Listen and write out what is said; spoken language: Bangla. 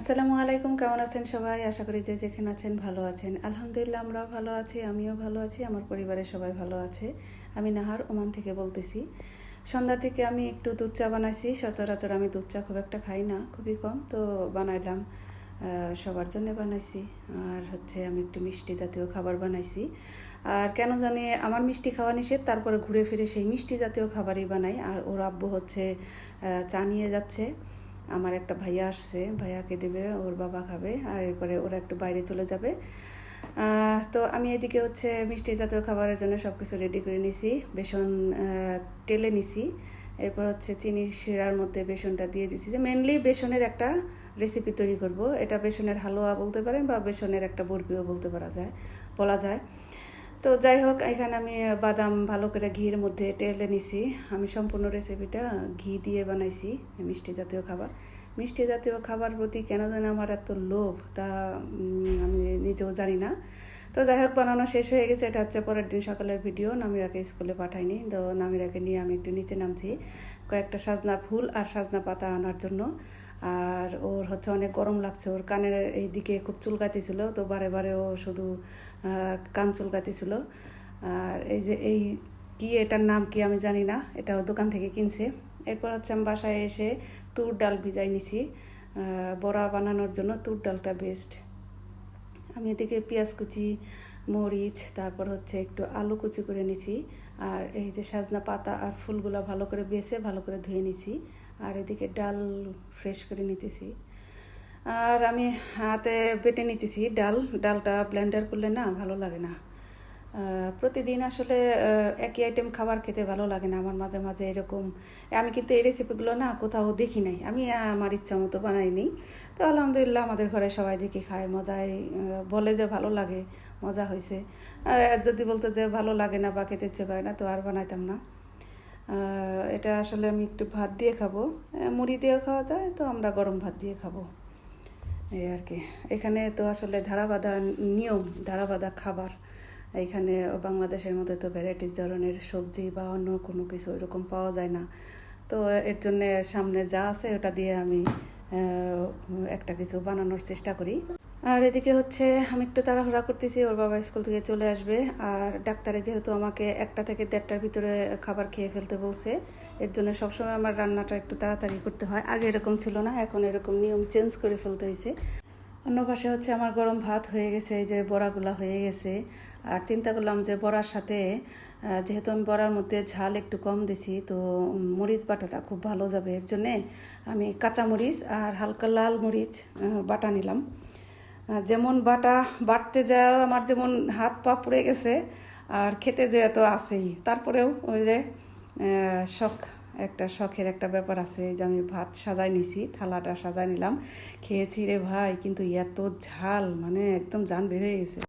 আসসালামু আলাইকুম, কেমন আছেন সবাই? আশা করি যে যেখানে আছেন ভালো আছেন। আলহামদুলিল্লাহ, আমরাও ভালো আছি, আমিও ভালো আছি, আমার পরিবারের সবাই ভালো আছে। আমি নাহার ওমান থেকে বলতেছি। সন্ধ্যার থেকে আমি একটু দুধ চা বানাইছি, সচরাচর আমি দুধ চা খুব একটা খাই না, খুবই কম, তো বানাইলাম সবার জন্য বানাইছি। আর হচ্ছে আমি একটু মিষ্টি জাতীয় খাবার বানাইছি। আর কেন জানি আমার মিষ্টি খাওয়া নিষেধ, তারপরে ঘুরে ফিরে সেই মিষ্টি জাতীয় খাবারই বানাই। আর ওর আব্বু হচ্ছে চা নিয়ে যাচ্ছে। আমার একটা ভাইয়া আসছে, ভাইয়াকে দেবে, ওর বাবা খাবে, আর এরপরে ওরা একটু বাইরে চলে যাবে। তো আমি এদিকে হচ্ছে মিষ্টি জাতীয় খাবারের জন্য সব কিছু রেডি করে নিছি, বেসন টেলে নিছি। এরপর হচ্ছে চিনি শিরার মধ্যে বেসনটা দিয়ে দিছি। যে মেনলি বেসনের একটা রেসিপি তৈরি করব। এটা বেসনের হালুয়া বলতে পারেন বা বেসনের একটা বরফিও বলতে পারা যায়, বলা যায়। তো যাই হোক, এখানে আমি বাদাম ভালো করে ঘির মধ্যে টেলে নিছি। আমি সম্পূর্ণ রেসিপিটা ঘি দিয়ে বানাইছি, মিষ্টি জাতীয় খাবার। মিষ্টি জাতীয় খাবার প্রতি কেন যেন আমার এত লোভ, তা আমি নিজেও জানি না। তো যাই হোক, বানানো শেষ হয়ে গেছে। এটা হচ্ছে পরের দিন সকালের ভিডিও নামিরাকে স্কুলে পাঠাইনি। তো নামিরাকে নিয়ে আমি একটু নিচে নামছি, কয়েকটা সাজনা ফুল আর সাজনা পাতা আনার জন্য। আর ওর হচ্ছে অনেক গরম লাগছে, ওর কানের এই দিকে খুব চুলকাতেছিল তো বারে বারে ও শুধু কান চুলকাতেছিল আর এই যে এই কি এটার নাম কি আমি জানি না, এটা দোকান থেকে কিনছে। এরপর হচ্ছে আমি বাসায় এসে তুর ডাল ভিজাই নিছি বড়া বানানোর জন্য তুর ডালটা বেস্ট আমি এদিকে পেঁয়াজ কুচি, মরিচ, তারপর হচ্ছে একটু আলু কুচি করে নিছি। আর এই যে সাজনা পাতা আর ফুলগুলো ভালো করে বেছে ভালো করে ধুয়ে নিছি। আর এদিকে ডাল ফ্রেশ করে নিতেছি। আর আমি হাতে বেটে নিতেছি ডাল। ডালটা ব্লেন্ডার করলে না ভালো লাগে না। প্রতিদিন আসলে একই আইটেম খাবার খেতে ভালো লাগে না। আমার মাঝে মাঝে এরকম, আমি কিন্তু এই রেসিপিগুলো না কোথাও দেখি নাই। আমি আমার ইচ্ছা মতো বানাইনি তো আলহামদুলিল্লাহ আমাদের ঘরে সবাই দেখি খায়। মজায় বলে যে ভালো লাগে, মজা হয়েছে যদি বলতো যে ভালো লাগে না বা খেতে ইচ্ছে করে না, তো আর বানাইতাম না। এটা আসলে আমি একটু ভাত দিয়ে খাব। মুড়ি দিয়েও খাওয়া যায়, তো আমরা গরম ভাত দিয়ে খাব। এই আর কি। এখানে তো আসলে ধারাবাধা নিয়ম, ধারাবাধা খাবার। এখানে বাংলাদেশের মধ্যে তো ভ্যারাইটিস ধরনের সবজি বা অন্য কোনো কিছু এরকম পাওয়া যায় না। তো এর জন্য সামনে যা আছে ওটা দিয়ে আমি একটা কিছু বানানোর চেষ্টা করি। আর এদিকে হচ্ছে আমি একটু তাড়াহুড়া করতেছি, ওর বাবা স্কুল থেকে চলে আসবে। আর ডাক্তারে যেহেতু আমাকে একটা থেকে দেড়টার ভিতরে খাবার খেয়ে ফেলতে বলছে, এর জন্য সবসময় আমার রান্নাটা একটু তাড়াতাড়ি করতে হয়। আগে এরকম ছিল না, এখন এরকম নিয়ম চেঞ্জ করে ফেলতে হয়েছে। অন্য পাশে হচ্ছে আমার গরম ভাত হয়ে গেছে, এই যে বড়াগুলা হয়ে গেছে। আর চিন্তা করলাম যে বড়ার সাথে যেহেতু আমি বড়ার মধ্যে ঝাল একটু কম দিছি, তো মরিচ বাটাটা খুব ভালো যাবে। এর জন্যে আমি কাঁচা মরিচ আর হালকা লাল মরিচ বাটা নিলাম। যেমন বাটা বাটতে যাও আমার যেমন হাত পা পুড়ে গেছে, আর খেতে যে তো আছেই, তারপরেও ওই যে শখ। একটা শখের একটা ব্যাপার আছে যে আমি ভাত সাজাই নিছি, থালাটা সাজাই নিলাম। খেয়েছি রে ভাই, কিন্তু এত ঝাল মানে একদম জান বেড়ে গেছে।